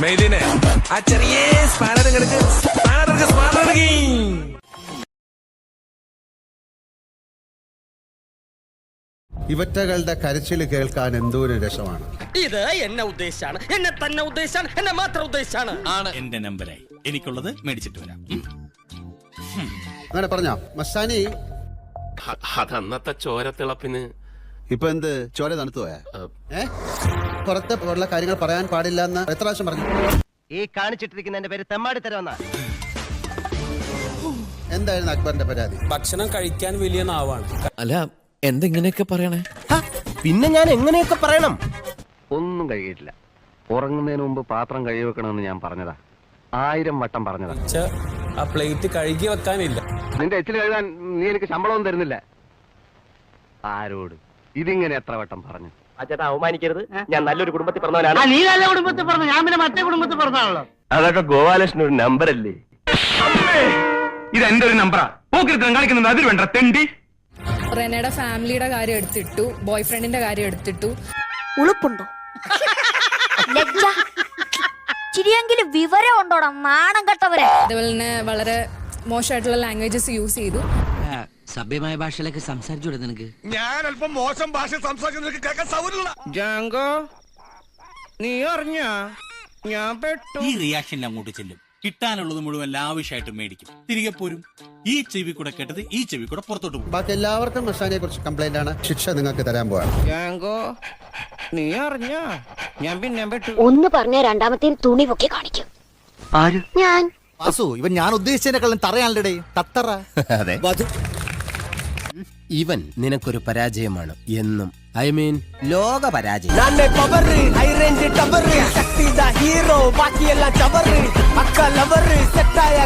മെയ്ദിനെ ആ ചെറിയ spanner spanner spanner ഇവറ്റകളുടെ കരച്ചിൽ കേൾക്കാൻ എന്തോ ഒരു രസമാണ്. ഇത് എന്നെ ഉദ്ദേശാണ്. എന്നെ തന്നെ ഉദ്ദേശാണ്. എന്നെ മാത്രം ഉദ്ദേശാണ്. ആണ് എന്റെ നമ്പരായി എനിക്കുള്ളത് മേടിച്ചിട്ട് വരാം. അങ്ങനെ പറഞ്ഞ. മസ്താനി. അതന്നത്തെ ചോരത്തിളപ്പിന് ഇപ്പൊ എന്ത്? ചോര തണുത്തു പോയാ? ഏ? പുറത്ത് ഉള്ള കാര്യങ്ങൾ പറയാൻ പാടില്ല എന്ന് എത്ര പ്രാവശ്യം പറഞ്ഞു? ഈ കാണിച്ചിട്ടിരിക്കുന്ന എന്റെ പേര് തെമ്മാടി തരവെന്നാ എന്തായിരുന്നു അക്ബറിന്റെ പരാതി? ഭക്ഷണം കഴിക്കാൻ വലിയ നാവാണ്. അല്ല എന്തെങ്ങനെയൊക്കെ പറയണേ? പിന്നെ ഞാൻ എങ്ങനെയൊക്കെ പറയണം? ഒന്നും കഴിയിട്ടില്ല. ഉറങ്ങുന്നതിന് മുമ്പ് പാത്രം കഴുകി വെക്കണമെന്ന് ഞാൻ പറഞ്ഞതാ. ആയിരം വട്ടം പറഞ്ഞതാ. ആ പ്ലേറ്റ് കഴുകി വെക്കാനില്ല. നിന്റെ എച്ചിൽ കഴുകാൻ നീ എനിക്ക് ശമ്പളവും തരുന്നില്ല. ആരോട്? ഇതിങ്ങനെ എത്ര വട്ടം പറഞ്ഞു? അച്ഛാ അവമാനിക്കരുത്. ഞാൻ നല്ലൊരു കുടുംബത്തിൽ പറഞ്ഞവനാണ്. നീ നല്ല കുടുംബത്തിൽ പറഞ്ഞു. ഞാൻ പിന്നെ മറ്റേ കുടുംബത്തിൽ പറഞ്ഞാണല്ലോ അതൊക്കെ ഗോപാലകൃഷ്ണൻ ഒരു നമ്പർ അല്ലേ ഇത് എന്റെ ഒരു നമ്പറാ. പോക്കിരുത്തം കളിക്കുന്നത് അതിൽ വേണ്ട തെണ്ടി. റെനയുടെ ഫാമിലിയുടെ കാര്യം എടുത്തിട്ടു ബോയ് ഫ്രണ്ടിന്റെ കാര്യം എടുത്തിട്ടു. ഉളുപ്പുണ്ടോ? ചിരിയെങ്കിലും വിവരം ഉണ്ടോടാ നാണം കെട്ടവരെ? അതുപോലെ തന്നെ വളരെ മോശമായിട്ടുള്ള ലാംഗ്വേജസ് യൂസ് ചെയ്തു. സഭ്യമായ ഭാഷയിലൊക്കെ സംസാരിച്ചൂടെ നിനക്ക്? ഞാൻ അല്പം മോശം ഭാഷ കേൾക്കാൻ സൗകര്യമുള്ള ജാങ്കോ നീ അറിഞ്ഞ? ഞാൻ പെട്ടു. ഈ റിയാക്ഷൻ അങ്ങോട്ട് ചെല്ലും. കിട്ടാനുള്ളത് മുഴുവൻ ലാവിഷായിട്ട് മേടിക്കും. തിരികെ പോരും. ഈ ചെവി കൂടെ കേട്ടത് ഈ ചെവി കൂടെ പുറത്തോട്ട് പോകും. ബാക്കി എല്ലാവർക്കും മസ്താനിയെ കുറിച്ച് കംപ്ലൈന്റ് ആണ്. ശിക്ഷ നിങ്ങൾക്ക് തരാൻ പോവാണ്. ജാങ്കോ നീ അറിഞ്ഞ? ഞാൻ പിന്നെ പെട്ടു. ഒന്ന് പറഞ്ഞ രണ്ടാമത്തെ തുണി പൊക്കി കാണിക്കും. ആര്? ഞാൻ. വാസു ഇവൻ ഞാൻ ഉദ്ദേശിച്ചതിനെക്കാളും തറയാണല്ലേ തത്തറ. അതെ. ഇവൻ നിനക്കൊരു പരാജയമാണ് എന്നും. ഐ മീൻ ലോക പരാജയം. ഹീറോ ബാക്കിയെല്ലാം അക്ക സെറ്റായ